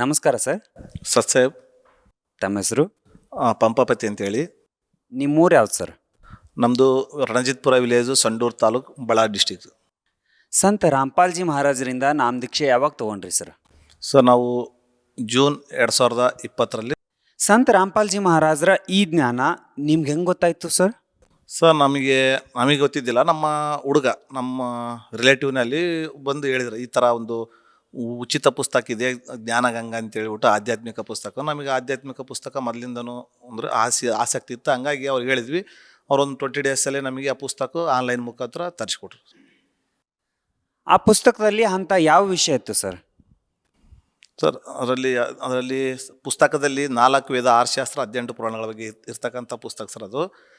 ನಮಸ್ಕಾರ ಸರ್. ಸತ್ಸಾಹೇಬ್ ತಮ್ಮ ಹೆಸರು? ಪಂಪಾಪತಿ ಅಂತೇಳಿ. ನಿಮ್ಮೂರು ಯಾವ್ದು ಸರ್? ನಮ್ಮದು ರಣಜಿತ್ಪುರ ವಿಲೇಜು ಸಂಡೂರು ತಾಲೂಕು ಬಳ್ಳಾರಿ ಡಿಸ್ಟಿಕ್. ಸಂತ ರಾಮ್ಪಾಲ್ಜಿ ಮಹಾರಾಜರಿಂದ ನಾಮ ದೀಕ್ಷೆ ಯಾವಾಗ ತೊಗೊಂಡ್ರಿ ಸರ್? ಸರ್ ನಾವು ಜೂನ್ ಎರಡು ಸಾವಿರದ ಇಪ್ಪತ್ತರಲ್ಲಿ. ಸಂತ ರಾಮ್ಪಾಲ್ಜಿ ಮಹಾರಾಜರ ಈ ಜ್ಞಾನ ನಿಮ್ಗೆ ಹೆಂಗೆ ಗೊತ್ತಾಯ್ತು ಸರ್? ಸರ್ ನಮಗೆ ನಮಗೆ ಗೊತ್ತಿದ್ದಿಲ್ಲ. ನಮ್ಮ ಹುಡುಗ ನಮ್ಮ ರಿಲೇಟಿವ್ನಲ್ಲಿ ಬಂದು ಹೇಳಿದ್ರು ಈ ಥರ ಒಂದು ಉಚಿತ ಪುಸ್ತಕ ಇದೆ ಜ್ಞಾನಗಂಗಾ ಅಂತ ಹೇಳ್ಬಿಟ್ಟು ಆಧ್ಯಾತ್ಮಿಕ ಪುಸ್ತಕ. ನಮಗೆ ಆಧ್ಯಾತ್ಮಿಕ ಪುಸ್ತಕ ಮೊದಲಿಂದನೂ ಅಂದರೆ ಆಸೆ ಆಸಕ್ತಿ ಇತ್ತು. ಹಂಗಾಗಿ ಅವ್ರು ಹೇಳಿದ್ವಿ ಅವರೊಂದು ಟ್ವೆಂಟಿ ಡೇಸಲ್ಲಿ ನಮಗೆ ಆ ಪುಸ್ತಕ ಆನ್ಲೈನ್ ಮುಖಾಂತರ ತರಿಸ್ಕೊಟ್ರು. ಆ ಪುಸ್ತಕದಲ್ಲಿ ಅಂಥ ಯಾವ ವಿಷಯ ಇತ್ತು ಸರ್? ಸರ್ ಅದರಲ್ಲಿ ಅದರಲ್ಲಿ ಪುಸ್ತಕದಲ್ಲಿ ನಾಲ್ಕು ವೇದ ಆರು ಶಾಸ್ತ್ರ ಹದಿನೆಂಟು ಪುರಾಣಗಳ ಬಗ್ಗೆ ಇರ್- ಇರ್ತಕ್ಕಂಥ ಪುಸ್ತಕ ಸರ್ ಅದು.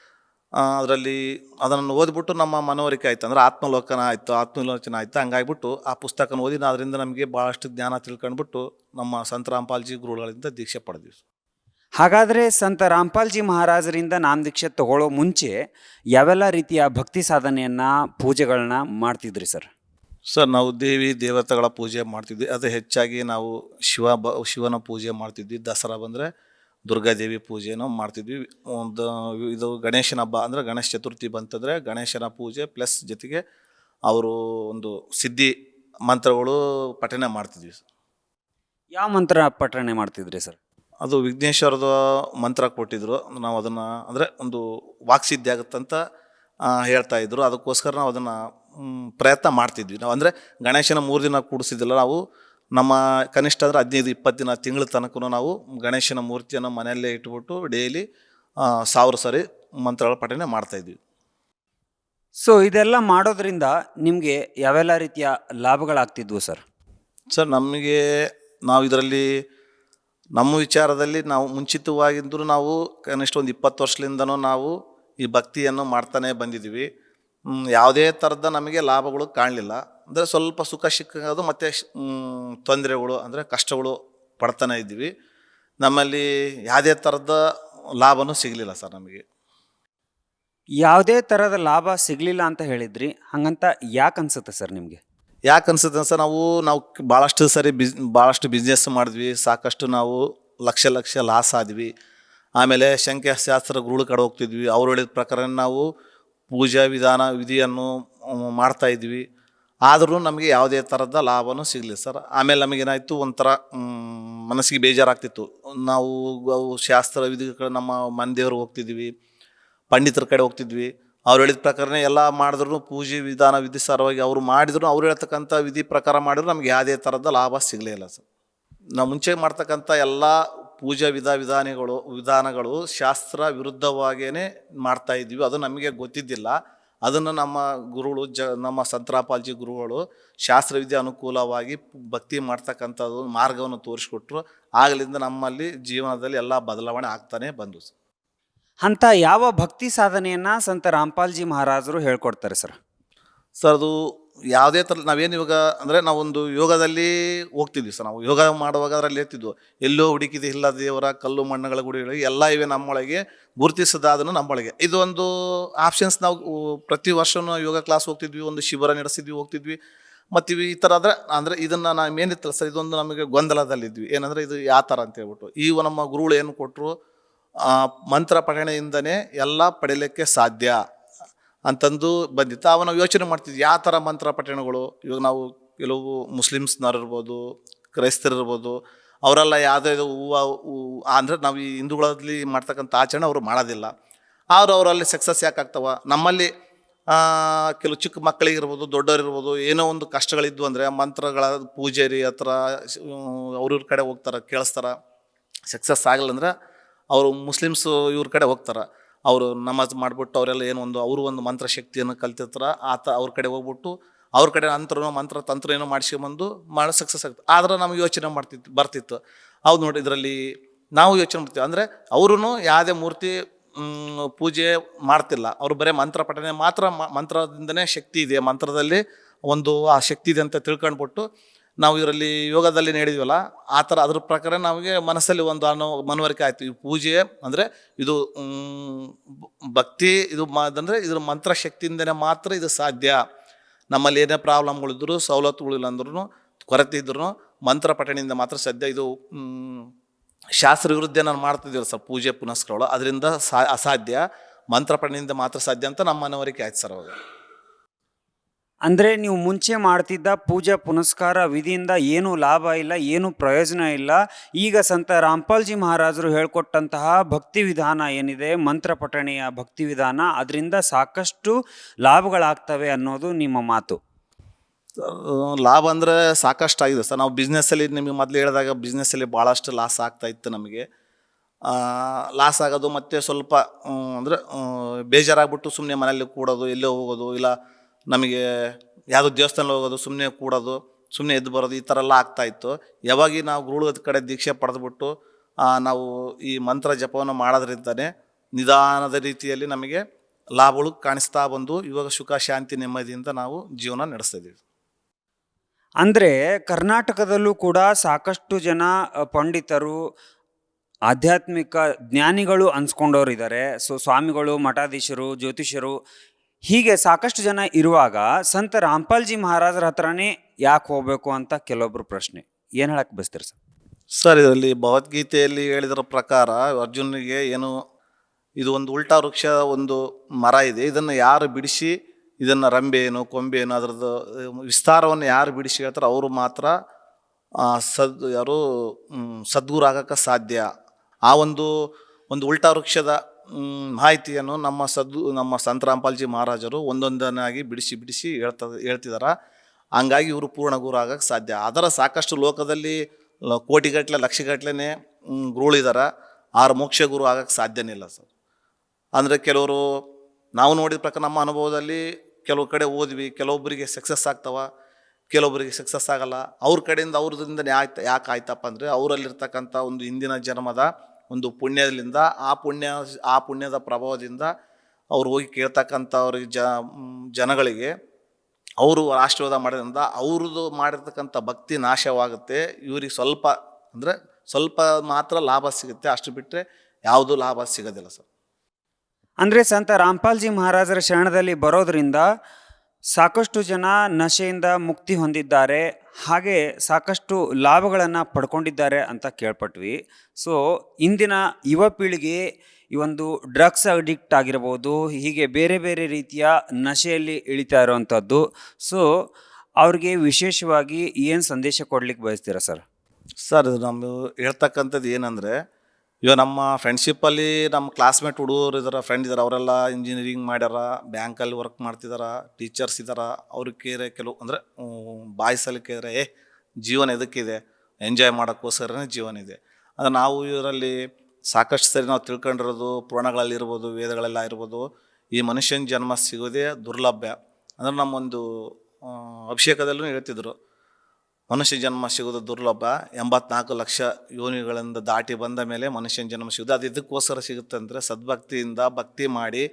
ಅದರಲ್ಲಿ ಅದನ್ನು ಓದ್ಬಿಟ್ಟು ನಮ್ಮ ಮನವರಿಕೆ ಆಯ್ತು. ಅಂದರೆ ಆತ್ಮಲೋಕನ ಆಯಿತು ಆತ್ಮಲೋಚನ ಆಯಿತು. ಹಂಗಾಗ್ಬಿಟ್ಟು ಆ ಪುಸ್ತಕನ ಓದಿ ಅದರಿಂದ ನಮಗೆ ಭಾಳಷ್ಟು ಜ್ಞಾನ ತಿಳ್ಕೊಂಡ್ಬಿಟ್ಟು ನಮ್ಮ ಸಂತ ರಾಮ್ಪಾಲ್ಜಿ ಗುರುಗಳಿಂದ ದೀಕ್ಷೆ ಪಡೆದ್ವಿ. ಹಾಗಾದರೆ ಸಂತ ರಾಮ್ಪಾಲ್ಜಿ ಮಹಾರಾಜರಿಂದ ನಾಮ ದೀಕ್ಷೆ ತಗೊಳ್ಳೋ ಮುಂಚೆ ಯಾವೆಲ್ಲ ರೀತಿಯ ಭಕ್ತಿ ಸಾಧನೆಯನ್ನು ಪೂಜೆಗಳನ್ನ ಮಾಡ್ತಿದ್ರಿ ಸರ್? ಸರ್ ನಾವು ದೇವಿ ದೇವತೆಗಳ ಪೂಜೆ ಮಾಡ್ತಿದ್ವಿ. ಅದು ಹೆಚ್ಚಾಗಿ ನಾವು ಶಿವ ಬ ಶಿವನ ಪೂಜೆ ಮಾಡ್ತಿದ್ವಿ. ದಸರಾ ಬಂದರೆ ದುರ್ಗಾದೇವಿ ಪೂಜೆನೂ ಮಾಡ್ತಿದ್ವಿ. ಒಂದು ಇದು ಗಣೇಶನ ಹಬ್ಬ ಅಂದರೆ ಗಣೇಶ ಚತುರ್ಥಿ ಬಂತಂದರೆ ಗಣೇಶನ ಪೂಜೆ ಪ್ಲಸ್ ಜೊತೆಗೆ ಅವರು ಒಂದು ಸಿದ್ಧಿ ಮಂತ್ರಗಳು ಪಠಣೆ ಮಾಡ್ತಿದ್ವಿ ಯಾವ ಮಂತ್ರ ಪಠಣೆ ಮಾಡ್ತಿದ್ರಿ ಸರ್? ಅದು ವಿಘ್ನೇಶ್ವರದ ಮಂತ್ರ ಕೊಟ್ಟಿದ್ರು. ನಾವು ಅದನ್ನು ಅಂದರೆ ಒಂದು ವಾಕ್ಸಿದ್ಧಿ ಆಗುತ್ತಂತ ಹೇಳ್ತಾ ಇದ್ರು. ಅದಕ್ಕೋಸ್ಕರ ನಾವು ಅದನ್ನು ಪ್ರಯತ್ನ ಮಾಡ್ತಿದ್ವಿ. ನಾವು ಅಂದರೆ ಗಣೇಶನ ಮೂರು ದಿನ ಕೂಡಿಸಿದ್ದಿಲ್ಲ ನಾವು. ನಮ್ಮ ಕನಿಷ್ಠ ಅಂದರೆ ಹದಿನೈದು ಇಪ್ಪತ್ತು ದಿನ ತಿಂಗಳ ತನಕ ನಾವು ಗಣೇಶನ ಮೂರ್ತಿಯನ್ನು ಮನೆಯಲ್ಲೇ ಇಟ್ಬಿಟ್ಟು ಡೈಲಿ ಸಾವಿರ ಸಾರಿ ಮಂತ್ರಗಳ ಪಠನೆ ಮಾಡ್ತಾಯಿದ್ವಿ ಸೊ ಇದೆಲ್ಲ ಮಾಡೋದ್ರಿಂದ ನಿಮಗೆ ಯಾವೆಲ್ಲ ರೀತಿಯ ಲಾಭಗಳಾಗ್ತಿದ್ವು ಸರ್? ಸರ್ ನಮಗೆ ನಾವು ಇದರಲ್ಲಿ ನಮ್ಮ ವಿಚಾರದಲ್ಲಿ ನಾವು ಮುಂಚಿತವಾಗಿದ್ದರೂ ನಾವು ಕನಿಷ್ಠ ಒಂದು ಇಪ್ಪತ್ತು ವರ್ಷದಿಂದನೂ ನಾವು ಈ ಭಕ್ತಿಯನ್ನು ಮಾಡ್ತಾನೆ ಬಂದಿದ್ದೀವಿ. ಯಾವುದೇ ಥರದ ನಮಗೆ ಲಾಭಗಳು ಕಾಣಲಿಲ್ಲ. ಅಂದರೆ ಸ್ವಲ್ಪ ಸುಖ ಸಿಕ್ಕೋದು ಮತ್ತು ತೊಂದರೆಗಳು ಅಂದರೆ ಕಷ್ಟಗಳು ಪಡ್ತಾನೆ ಇದ್ದೀವಿ. ನಮ್ಮಲ್ಲಿ ಯಾವುದೇ ಥರದ ಲಾಭನೂ ಸಿಗಲಿಲ್ಲ ಸರ್ ನಮಗೆ. ಯಾವುದೇ ಥರದ ಲಾಭ ಸಿಗಲಿಲ್ಲ ಅಂತ ಹೇಳಿದ್ರಿ. ಹಂಗಂತ ಯಾಕೆ ಅನ್ಸುತ್ತೆ ಸರ್ ನಿಮಗೆ? ಯಾಕೆ ಅನ್ಸುತ್ತೆ ಸರ್ ನಾವು ನಾವು ಭಾಳಷ್ಟು ಸರಿ ಬಿಸ್ ಭಾಳಷ್ಟು ಬಿಸ್ನೆಸ್ ಮಾಡಿದ್ವಿ. ಸಾಕಷ್ಟು ನಾವು ಲಕ್ಷ ಲಕ್ಷ ಲಾಸ್ ಆದ್ವಿ. ಆಮೇಲೆ ಸಂಖ್ಯಾಶಾಸ್ತ್ರ ಗುರುಳ ಕಡೆ ಹೋಗ್ತಿದ್ವಿ. ಅವ್ರು ಹೇಳಿದ ಪ್ರಕಾರ ನಾವು ಪೂಜಾ ವಿಧಾನ ವಿಧಿಯನ್ನು ಮಾಡ್ತಾ ಇದ್ವಿ. ಆದರೂ ನಮಗೆ ಯಾವುದೇ ಥರದ ಲಾಭವೂ ಸಿಗಲಿಲ್ಲ ಸರ್. ಆಮೇಲೆ ನಮಗೇನಾಯಿತು, ಒಂಥರ ಮನಸ್ಸಿಗೆ ಬೇಜಾರಾಗ್ತಿತ್ತು. ನಾವು ಅವು ಶಾಸ್ತ್ರ ವಿಧಿ ಕಡೆ ನಮ್ಮ ಮನೆದೇವ್ರಿಗೆ ಹೋಗ್ತಿದ್ವಿ, ಪಂಡಿತರ ಕಡೆ ಹೋಗ್ತಿದ್ವಿ. ಅವ್ರು ಹೇಳಿದ ಪ್ರಕಾರನೇ ಎಲ್ಲ ಮಾಡಿದ್ರು ಪೂಜೆ ವಿಧಾನ ವಿಧಿ ಸರವಾಗಿ ಅವರು ಮಾಡಿದ್ರು ಅವ್ರು ಹೇಳ್ತಕ್ಕಂಥ ವಿಧಿ ಪ್ರಕಾರ ಮಾಡಿದ್ರು ನಮ್ಗೆ ಯಾವುದೇ ಥರದ ಲಾಭ ಸಿಗಲೇ ಇಲ್ಲ ಸರ್. ನಾವು ಮುಂಚೆ ಮಾಡ್ತಕ್ಕಂಥ ಎಲ್ಲ ಪೂಜಾ ವಿಧ ವಿಧಾನಗಳು ವಿಧಾನಗಳು ಶಾಸ್ತ್ರ ವಿರುದ್ಧವಾಗಿಯೇ ಮಾಡ್ತಾ ಇದ್ವಿ. ಅದು ನಮಗೆ ಗೊತ್ತಿದ್ದಿಲ್ಲ. ಅದನ್ನು ನಮ್ಮ ಗುರುಗಳು ಜ ನಮ್ಮ ಸಂತರಾಪಾಲ್ಜಿ ಗುರುಗಳು ಶಾಸ್ತ್ರವಿದ್ಯೆ ಅನುಕೂಲವಾಗಿ ಭಕ್ತಿ ಮಾಡ್ತಕ್ಕಂಥದ್ದು ಮಾರ್ಗವನ್ನು ತೋರಿಸ್ಕೊಟ್ರು. ಆಗಲಿಂದ ನಮ್ಮಲ್ಲಿ ಜೀವನದಲ್ಲಿ ಎಲ್ಲ ಬದಲಾವಣೆ ಆಗ್ತಾನೆ ಬಂದು ಸರ್. ಅಂಥ ಯಾವ ಭಕ್ತಿ ಸಾಧನೆಯನ್ನು ಸಂತ ರಾಮ್ಪಾಲ್ಜಿ ಮಹಾರಾಜರು ಹೇಳ್ಕೊಡ್ತಾರೆ ಸರ್? ಸರ್ ಅದು ಯಾವುದೇ ಥರ ನಾವೇನು ಇವಾಗ ಅಂದರೆ ನಾವೊಂದು ಯೋಗದಲ್ಲಿ ಹೋಗ್ತಿದ್ವಿ ಸರ್ ನಾವು. ಯೋಗ ಮಾಡುವಾಗ ಅದರಲ್ಲಿ ಇರ್ತಿದ್ವು. ಎಲ್ಲೋ ಹುಡುಕಿದಿಲ್ಲ ದೇವರ ಕಲ್ಲು ಮಣ್ಣುಗಳ ಗುಡಿಗಳು ಎಲ್ಲ ಇವೆ ನಮ್ಮೊಳಗೆ ಗುರುತಿಸದಾದನು ನಮ್ಮೊಳಗೆ. ಇದು ಒಂದು ಆಪ್ಷನ್ಸ್ ನಾವು ಪ್ರತಿ ವರ್ಷವೂ ಯೋಗ ಕ್ಲಾಸ್ ಹೋಗ್ತಿದ್ವಿ, ಒಂದು ಶಿಬಿರ ನಡೆಸಿದ್ವಿ, ಹೋಗ್ತಿದ್ವಿ. ಮತ್ತು ಈ ಥರ ಆದರೆ, ಅಂದರೆ ಇದನ್ನು ನಾವು ಏನಿತ್ತಲ್ಲ ಸರ್, ಇದೊಂದು ನಮಗೆ ಗೊಂದಲದಲ್ಲಿದ್ವಿ. ಏನಂದರೆ ಇದು ಯಾವ ಥರ ಅಂತ ಹೇಳ್ಬಿಟ್ಟು. ಈ ನಮ್ಮ ಗುರುಗಳು ಏನು ಕೊಟ್ಟರು ಮಂತ್ರ ಪಠಣೆಯಿಂದನೇ ಎಲ್ಲ ಪಡೆಯಲಿಕ್ಕೆ ಸಾಧ್ಯ. ಅಂತಂದು ಬಂದಿತ್ತು. ಅವನು ಯೋಚನೆ ಮಾಡ್ತಿದ್ವಿ, ಯಾವ ಥರ ಮಂತ್ರ ಪಠಣಗಳು? ಇವಾಗ ನಾವು ಕೆಲವು ಮುಸ್ಲಿಮ್ಸ್ನರಿರ್ಬೋದು ಕ್ರೈಸ್ತರಿರ್ಬೋದು, ಅವರೆಲ್ಲ ಯಾವುದೇ ಹೂವು ಅಂದರೆ ನಾವು ಈ ಹಿಂದೂಗಳಲ್ಲಿ ಮಾಡ್ತಕ್ಕಂಥ ಆಚರಣೆ ಅವರು ಮಾಡೋದಿಲ್ಲ. ಆದರೂ ಅವರಲ್ಲಿ ಸಕ್ಸಸ್ ಯಾಕೆ ಆಗ್ತಾವ? ನಮ್ಮಲ್ಲಿ ಕೆಲವು ಚಿಕ್ಕ ಮಕ್ಕಳಿಗಿರ್ಬೋದು ದೊಡ್ಡವರಿರ್ಬೋದು, ಏನೋ ಒಂದು ಕಷ್ಟಗಳಿದ್ವು ಅಂದರೆ ಮಂತ್ರಗಳ ಪೂಜಾರಿ ಹತ್ರ ಅವ್ರಿವ್ರ ಕಡೆ ಹೋಗ್ತಾರೆ, ಕೇಳಿಸ್ತಾರೆ. ಸಕ್ಸಸ್ ಆಗಲ್ಲ ಅಂದ್ರೆ ಅವರು ಮುಸ್ಲಿಮ್ಸು ಇವ್ರ ಕಡೆ ಹೋಗ್ತಾರೆ. ಅವರು ನಮಾಜ್ ಮಾಡಿಬಿಟ್ಟು ಅವರೆಲ್ಲ ಏನು ಒಂದು, ಅವರು ಒಂದು ಮಂತ್ರ ಶಕ್ತಿಯನ್ನು ಕಲ್ತಿರ್ತಾರೆ, ಆತ ಅವ್ರ ಕಡೆ ಹೋಗ್ಬಿಟ್ಟು ಅವ್ರ ಕಡೆ ಅಂತರನೋ ಮಂತ್ರ ತಂತ್ರ ಏನೋ ಮಾಡಿಸ್ಕೊಂಬಂದು ಮಾಡೋ ಸಕ್ಸಸ್ ಆಗ್ತದೆ ಆದ್ರೆ ನಮಗೆ ಯೋಚನೆ ಮಾಡ್ತಿತ್ತು, ಬರ್ತಿತ್ತು. ಹೌದು ನೋಡಿ ಇದರಲ್ಲಿ ನಾವು ಯೋಚನೆ ಮಾಡ್ತೀವಿ ಅಂದರೆ ಅವರು ಯಾವುದೇ ಮೂರ್ತಿ ಪೂಜೆ ಮಾಡ್ತಿಲ್ಲ. ಅವರು ಬರೀ ಮಂತ್ರ ಪಠನೆ ಮಾತ್ರ ಮಂತ್ರದಿಂದನೇ ಶಕ್ತಿ ಇದೆ. ಮಂತ್ರದಲ್ಲಿ ಒಂದು ಆ ಶಕ್ತಿ ಇದೆ ಅಂತ ತಿಳ್ಕೊಂಡ್ಬಿಟ್ಟು ನಾವು ಇದರಲ್ಲಿ ಯೋಗದಲ್ಲಿ ನೀಡಿದ್ವಲ್ಲ, ಆ ಥರ ಅದ್ರ ಪ್ರಕಾರ ನಮಗೆ ಮನಸ್ಸಲ್ಲಿ ಒಂದು ಅನ್ನೋ ಮನವರಿಕೆ ಆಯಿತು. ಈ ಪೂಜೆ ಅಂದರೆ ಇದು ಭಕ್ತಿ, ಇದು ಅಂದರೆ ಇದ್ರ ಮಂತ್ರ ಶಕ್ತಿಯಿಂದನೇ ಮಾತ್ರ ಇದು ಸಾಧ್ಯ. ನಮ್ಮಲ್ಲಿ ಏನೇ ಪ್ರಾಬ್ಲಮ್ಗಳಿದ್ರು ಸವಲತ್ತುಗಳಿಲ್ಲ ಅಂದ್ರೂ ಕೊರತೆ ಇದ್ರೂ ಮಂತ್ರ ಪಠಣೆಯಿಂದ ಮಾತ್ರ ಸಾಧ್ಯ. ಇದು ಶಾಸ್ತ್ರ ವಿರುದ್ಧ ನಾನು ಮಾಡ್ತಿದ್ದೀವಿ ಸರ್, ಪೂಜೆ ಪುನಸ್ಕಾರಗಳು ಅದರಿಂದ ಸಾ, ಅಸಾಧ್ಯ. ಮಂತ್ರ ಪಠಣೆಯಿಂದ ಮಾತ್ರ ಸಾಧ್ಯ ಅಂತ ನಮ್ಮ ಮನವರಿಕೆ ಆಯ್ತು ಸರ್ ಅವಾಗ. ಅಂದ್ರೆ ನೀವು ಮುಂಚೆ ಮಾಡ್ತಿದ್ದ ಪೂಜಾ ಪುನಸ್ಕಾರ ವಿಧಿಯಿಂದ ಏನು ಲಾಭ ಇಲ್ಲ, ಏನು ಪ್ರಯೋಜನ ಇಲ್ಲ. ಈಗ ಸಂತ ರಾಮ್ಪಾಲ್ಜಿ ಮಹಾರಾಜರು ಹೇಳ್ಕೊಟ್ಟಂತಹ ಭಕ್ತಿ ವಿಧಾನ ಏನಿದೆ, ಮಂತ್ರ ಪಠಣೆಯ ಭಕ್ತಿ ವಿಧಾನ, ಅದರಿಂದ ಸಾಕಷ್ಟು ಲಾಭಗಳಾಗ್ತವೆ ಅನ್ನೋದು ನಿಮ್ಮ ಮಾತು. ಲಾಭ ಅಂದರೆ ಸಾಕಷ್ಟು ಆಗಿದೆ ಸರ್. ನಾವು ಬಿಸ್ನೆಸ್ಸಲ್ಲಿ ನಿಮಗೆ ಮೊದಲು ಹೇಳಿದಾಗ ಬಿಸ್ನೆಸ್ಸಲ್ಲಿ ಭಾಳಷ್ಟು ಲಾಸ್ ಆಗ್ತಾ ಇತ್ತು ನಮಗೆ. ಲಾಸ್ ಆಗೋದು ಮತ್ತು ಸ್ವಲ್ಪ ಅಂದರೆ ಬೇಜಾರಾಗ್ಬಿಟ್ಟು ಸುಮ್ಮನೆ ಮನೆಯಲ್ಲಿ ಕೂಡೋದು, ಎಲ್ಲೋ ಹೋಗೋದು, ಇಲ್ಲ ನಮಗೆ ಯಾವುದೋ ದೇವಸ್ಥಾನ ಹೋಗೋದು ಸುಮ್ಮನೆ ಕೂಡೋದು ಸುಮ್ಮನೆ ಎದ್ದು ಬರೋದು ಈ ಥರ ಎಲ್ಲ ಆಗ್ತಾ ಇತ್ತು. ಯಾವಾಗ ನಾವು ಗುರುಗಳ ಕಡೆ ದೀಕ್ಷೆ ಪಡೆದುಬಿಟ್ಟು ನಾವು ಈ ಮಂತ್ರ ಜಪವನ್ನು ಮಾಡೋದ್ರಿಂದನೇ ನಿಧಾನದ ರೀತಿಯಲ್ಲಿ ನಮಗೆ ಲಾಭಗಳು ಕಾಣಿಸ್ತಾ ಬಂದು ಇವಾಗ ಸುಖ, ಶಾಂತಿ, ನೆಮ್ಮದಿಯಿಂದ ನಾವು ಜೀವನ ನಡೆಸ್ತಿದ್ದೀವಿ ಅಂದರೆ ಅಂದ್ರೆ ಕರ್ನಾಟಕದಲ್ಲೂ ಕೂಡ ಸಾಕಷ್ಟು ಜನ ಪಂಡಿತರು, ಆಧ್ಯಾತ್ಮಿಕ ಜ್ಞಾನಿಗಳು ಅನ್ಸ್ಕೊಂಡವರಿದ್ದಾರೆ. ಸೊ, ಸ್ವಾಮಿಗಳು, ಮಠಾಧೀಶರು ಜ್ಯೋತಿಷರು ಹೀಗೆ ಸಾಕಷ್ಟು ಜನ ಇರುವಾಗ ಸಂತ ರಾಮ್ಪಾಲ್ಜಿ ಮಹಾರಾಜರ ಹತ್ರನೇ ಯಾಕೆ ಹೋಗ್ಬೇಕು ಅಂತ ಕೆಲವೊಬ್ರು ಪ್ರಶ್ನೆ. ಏನು ಹೇಳಕ್ಕೆ ಬಯಸ್ತೀರಿ ಸರ್? ಸರ್, ಇದರಲ್ಲಿ ಭಗವದ್ಗೀತೆಯಲ್ಲಿ ಹೇಳಿದರ ಪ್ರಕಾರ ಅರ್ಜುನಿಗೆ ಏನು, ಇದು ಒಂದು ಉಲ್ಟಾ ವೃಕ್ಷ ಒಂದು ಮರ ಇದೆ. ಇದನ್ನು ಯಾರು ಬಿಡಿಸಿ, ಇದನ್ನು ರಂಬೆ ಏನು ಕೊಂಬೆ ಏನು ಅದರದ್ದು ವಿಸ್ತಾರವನ್ನು ಯಾರು ಬಿಡಿಸಿ ಹೇಳ್ತಾರೆ ಅವರು ಮಾತ್ರ ಸದ್, ಯಾರು ಸದ್ಗುರು ಆಗಕ್ಕೆ ಸಾಧ್ಯ. ಆ ಒಂದು ಒಂದು ಉಲ್ಟಾ ವೃಕ್ಷದ ಮಾಹಿತಿಯನ್ನು ನಮ್ಮ ಸದ್ದು, ನಮ್ಮ ಸಂತ ರಾಮ್ಪಾಲ್ಜಿ ಮಹಾರಾಜರು ಒಂದೊಂದನ್ನಾಗಿ ಬಿಡಿಸಿ ಬಿಡಿಸಿ ಹೇಳ್ತ ಹೇಳ್ತಿದ್ದಾರೆ ಹಂಗಾಗಿ ಇವರು ಪೂರ್ಣ ಗುರು ಆಗಕ್ಕೆ ಸಾಧ್ಯ. ಅದರ ಸಾಕಷ್ಟು ಲೋಕದಲ್ಲಿ ಕೋಟಿಗಟ್ಟಲೆ ಲಕ್ಷಗಟ್ಟಲೆ ಗುರುಳಿದಾರ ಆರು ಮೋಕ್ಷ ಗುರು ಆಗಕ್ಕೆ ಸಾಧ್ಯನೇ ಇಲ್ಲ ಸರ್. ಅಂದರೆ ಕೆಲವರು, ನಾವು ನೋಡಿದ ಪ್ರಕಾರ ನಮ್ಮ ಅನುಭವದಲ್ಲಿ ಕೆಲವು ಕಡೆ ಓದ್ವಿ, ಕೆಲವೊಬ್ಬರಿಗೆ ಸಕ್ಸಸ್ ಆಗ್ತಾವ, ಕೆಲವೊಬ್ಬರಿಗೆ ಸಕ್ಸಸ್ ಆಗಲ್ಲ. ಅವ್ರ ಕಡೆಯಿಂದ ಅವ್ರದ್ರಿಂದ ಯಾಕೆ ಯಾಕೆ ಆಯ್ತಪ್ಪ ಅಂದರೆ ಅವರಲ್ಲಿರ್ತಕ್ಕಂಥ ಒಂದು ಹಿಂದಿನ ಜನ್ಮದ ಒಂದು ಪುಣ್ಯದಿಂದ, ಆ ಪುಣ್ಯ, ಆ ಪುಣ್ಯದ ಪ್ರಭಾವದಿಂದ ಅವ್ರು ಹೋಗಿ ಕೇಳ್ತಕ್ಕಂಥವ್ರಿಗೆ ಜ ಜನಗಳಿಗೆ ಅವರು ಆಶೀರ್ವಾದ ಮಾಡೋದ್ರಿಂದ ಅವ್ರದ್ದು ಮಾಡಿರ್ತಕ್ಕಂಥ ಭಕ್ತಿ ನಾಶವಾಗುತ್ತೆ. ಇವ್ರಿಗೆ ಸ್ವಲ್ಪ ಅಂದರೆ ಸ್ವಲ್ಪ ಮಾತ್ರ ಲಾಭ ಸಿಗುತ್ತೆ. ಅಷ್ಟು ಬಿಟ್ಟರೆ ಯಾವುದೂ ಲಾಭ ಸಿಗೋದಿಲ್ಲ ಸರ್. ಅಂದರೆ ಸಂತ ರಾಮ್ಪಾಲ್ಜಿ ಮಹಾರಾಜರ ಶರಣದಲ್ಲಿ ಬರೋದ್ರಿಂದ ಸಾಕಷ್ಟು ಜನ ನಶೆಯಿಂದ ಮುಕ್ತಿ ಹೊಂದಿದ್ದಾರೆ. ಹಾಗೆ ಸಾಕಷ್ಟು ಲಾಭಗಳನ್ನು ಪಡ್ಕೊಂಡಿದ್ದಾರೆ ಅಂತ ಕೇಳ್ಪಟ್ವಿ. ಸೊ ಇಂದಿನ ಯುವ ಪೀಳಿಗೆ ಈ ಒಂದು ಡ್ರಗ್ಸ್ ಅಡಿಕ್ಟ್ ಆಗಿರ್ಬೋದು, ಹೀಗೆ ಬೇರೆ ಬೇರೆ ರೀತಿಯ ನಶೆಯಲ್ಲಿ ಇಳಿತಾ ಇರುವಂಥದ್ದು. ಸೊ ಅವ್ರಿಗೆ ವಿಶೇಷವಾಗಿ ಏನು ಸಂದೇಶ ಕೊಡ್ಲಿಕ್ಕೆ ಬಯಸ್ತೀರಾ ಸರ್ ಸರ್ ನಾವು ಹೇಳ್ತಕ್ಕಂಥದ್ದು ಏನಂದರೆ ಇವಾಗ ನಮ್ಮ ಫ್ರೆಂಡ್ಶಿಪ್ಪಲ್ಲಿ ನಮ್ಮ ಕ್ಲಾಸ್ಮೇಟ್ ಹುಡುಗರು ಇದಾರೆ ಫ್ರೆಂಡ್ ಇದ್ದಾರೆ ಅವರೆಲ್ಲ ಇಂಜಿನಿಯರಿಂಗ್ ಮಾಡ್ಯಾರ ಬ್ಯಾಂಕಲ್ಲಿ ವರ್ಕ್ ಮಾಡ್ತಿದಾರ ಟೀಚರ್ಸ್ ಇದ್ದಾರೆ ಅವ್ರಿಗೆ ಕೇರೆ ಕೆಲವು ಅಂದರೆ ಬಾಯ್ಸಲ್ಲಿ ಕೇರೆ, ಏ, ಜೀವನ ಎದಕ್ಕಿದೆ? ಎಂಜಾಯ್ ಮಾಡೋಕ್ಕೋಸ್ಕರನೇ ಜೀವನ ಇದೆ. ಅದು ನಾವು ಇವರಲ್ಲಿ ಸಾಕಷ್ಟು ಸರಿ ನಾವು ತಿಳ್ಕೊಂಡಿರೋದು, ಪುರಾಣಗಳಲ್ಲಿ ಇರ್ಬೋದು, ವೇದಗಳೆಲ್ಲ ಇರ್ಬೋದು, ಈ ಮನುಷ್ಯನ ಜನ್ಮ ಸಿಗೋದೇ ದುರ್ಲಭ್ಯ. ಅಂದರೆ ನಮ್ಮೊಂದು ಅಭಿಷೇಕದಲ್ಲೂ ಹೇಳ್ತಿದ್ರು. ಮನುಷ್ಯ ಜನ್ಮ ಸಿಗೋದು ದುರ್ಲಭ. ಎಂಬತ್ನಾಲ್ಕು ಲಕ್ಷ ಯೋನಿಗಳಿಂದ ದಾಟಿ ಬಂದ ಮೇಲೆ ಮನುಷ್ಯನ ಜನ್ಮ ಸಿಗೋದು ಅದು ಇದಕ್ಕೋಸ್ಕರ ಸಿಗುತ್ತೆ ಅಂದರೆ ಸದ್ಭಕ್ತಿಯಿಂದ ಭಕ್ತಿ ಮಾಡಿ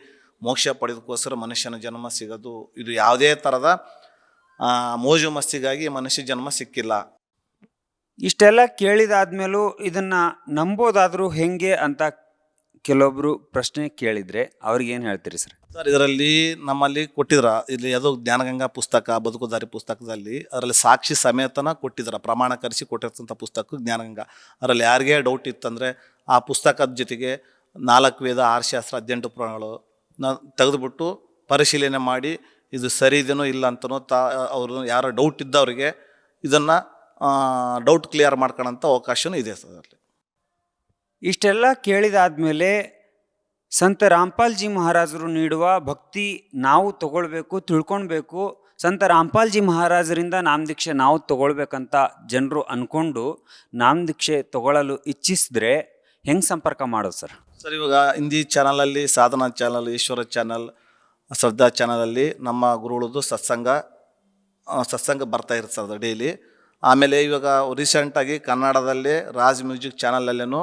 ಮೋಕ್ಷ ಪಡೆದಕ್ಕೋಸ್ಕರ ಮನುಷ್ಯನ ಜನ್ಮ ಸಿಗೋದು. ಇದು ಯಾವುದೇ ಥರದ ಮೋಜು ಮಸ್ತಿಗಾಗಿ ಮನುಷ್ಯ ಜನ್ಮ ಸಿಕ್ಕಿಲ್ಲ. ಇಷ್ಟೆಲ್ಲ ಕೇಳಿದಾದ್ಮೇಲೂ ಇದನ್ನು ನಂಬೋದಾದರೂ ಹೆಂಗೆ ಅಂತ ಕೆಲವೊಬ್ರು ಪ್ರಶ್ನೆ ಕೇಳಿದ್ರೆ ಅವ್ರಿಗೆ ಏನು ಹೇಳ್ತೀರಿ ಸರ್? ಸರ್, ಇದರಲ್ಲಿ ನಮ್ಮಲ್ಲಿ ಕೊಟ್ಟಿದ್ರ, ಇಲ್ಲಿ ಅದು ಜ್ಞಾನಗಂಗಾ ಪುಸ್ತಕ, ಬದುಕುದಾರಿ ಪುಸ್ತಕದಲ್ಲಿ ಅದರಲ್ಲಿ ಸಾಕ್ಷಿ ಸಮೇತನ ಕೊಟ್ಟಿದ್ರ ಪ್ರಮಾಣಕರಿಸಿ ಕೊಟ್ಟಿರ್ತಂಥ ಪುಸ್ತಕ ಜ್ಞಾನಗಂಗಾ. ಅದರಲ್ಲಿ ಯಾರಿಗೆ ಡೌಟ್ ಇತ್ತಂದರೆ ಆ ಪುಸ್ತಕದ ಜೊತೆಗೆ ನಾಲ್ಕು ವೇದ, ಆರು ಶಾಸ್ತ್ರ, ಹದಿನೆಂಟು ಪುರಾಣಗಳು ನ ತೆಗೆದುಬಿಟ್ಟು ಪರಿಶೀಲನೆ ಮಾಡಿ, ಇದು ಸರಿ ಇದೇನೋ ಇಲ್ಲ ಅಂತನೋ ತಾ, ಅವರು ಯಾರೋ ಡೌಟ್ ಇದ್ದವರಿಗೆ ಇದನ್ನು ಡೌಟ್ ಕ್ಲಿಯರ್ ಮಾಡ್ಕೊಳ್ಳೋಂಥ ಅವಕಾಶವೂ ಇದೆ ಸರ್ ಅದರಲ್ಲಿ. ಇಷ್ಟೆಲ್ಲ ಕೇಳಿದಾದ್ಮೇಲೆ ಸಂತ ರಾಮ್ಪಾಲ್ಜಿ ಮಹಾರಾಜರು ನೀಡುವ ಭಕ್ತಿ ನಾವು ತಗೊಳ್ಬೇಕು, ತಿಳ್ಕೊಳ್ಬೇಕು. ಸಂತ ರಾಮ್ಪಾಲ್ಜಿ ಮಹಾರಾಜರಿಂದ ನಾಮದೀಕ್ಷೆ ನಾವು ತಗೊಳ್ಬೇಕಂತ ಜನರು ಅಂದ್ಕೊಂಡು ನಾಮದೀಕ್ಷೆ ತಗೊಳ್ಳಲು ಇಚ್ಛಿಸಿದ್ರೆ ಹೆಂಗೆ ಸಂಪರ್ಕ ಮಾಡೋದು ಸರ್? ಸರ್, ಇವಾಗ ಹಿಂದಿ ಚಾನಲಲ್ಲಿ, ಸಾಧನಾ ಚಾನಲ್, ಈಶ್ವರ ಚಾನಲ್, ಶ್ರದ್ಧಾ ಚಾನಲಲ್ಲಿ ನಮ್ಮ ಗುರುಗಳದ್ದು ಸತ್ಸಂಗ ಸತ್ಸಂಗ ಬರ್ತಾ ಇರುತ್ತೆ ಸರ್ ಡೈಲಿ. ಆಮೇಲೆ ಇವಾಗ ರೀಸೆಂಟಾಗಿ ಕನ್ನಡದಲ್ಲಿ ರಾಜ್ ಮ್ಯೂಸಿಕ್ ಚಾನಲಲ್ಲೇನು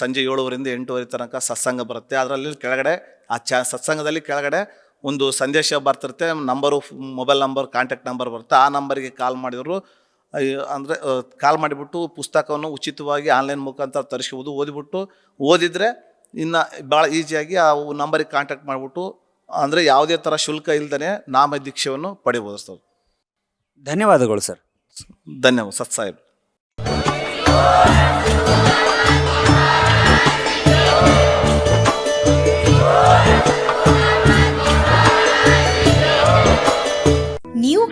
ಸಂಜೆ ಏಳುವರಿಂದ ಎಂಟುವರೆ ತನಕ ಸತ್ಸಂಗ ಬರುತ್ತೆ. ಅದರಲ್ಲಿ ಕೆಳಗಡೆ ಆ ಚ ಸತ್ಸಂಗದಲ್ಲಿ ಕೆಳಗಡೆ ಒಂದು ಸಂದೇಶ ಬರ್ತಿರುತ್ತೆ. Number mobile number contact number ಬರುತ್ತೆ. ಆ ನಂಬರಿಗೆ ಕಾಲ್ ಮಾಡಿದ್ರು ಅಂದರೆ ಕಾಲ್ ಮಾಡಿಬಿಟ್ಟು ಪುಸ್ತಕವನ್ನು ಉಚಿತವಾಗಿ ಆನ್ಲೈನ್ ಮುಖಾಂತರ ತರಿಸ್ಬೋದು. ಓದಿಬಿಟ್ಟು ಓದಿದರೆ ಇನ್ನು ಭಾಳ ಈಸಿಯಾಗಿ ಆ ನಂಬರಿಗೆ ಕಾಂಟ್ಯಾಕ್ಟ್ ಮಾಡಿಬಿಟ್ಟು ಅಂದರೆ ಯಾವುದೇ ಥರ ಶುಲ್ಕ ಇಲ್ಲದೇ ನಾಮ ದೀಕ್ಷೆಯನ್ನು ಪಡಿಬೋದು ಸರ್. ಧನ್ಯವಾದಗಳು ಸರ್. ಧನ್ಯವಾದ ಸತ್ ಸಾಹೇಬ್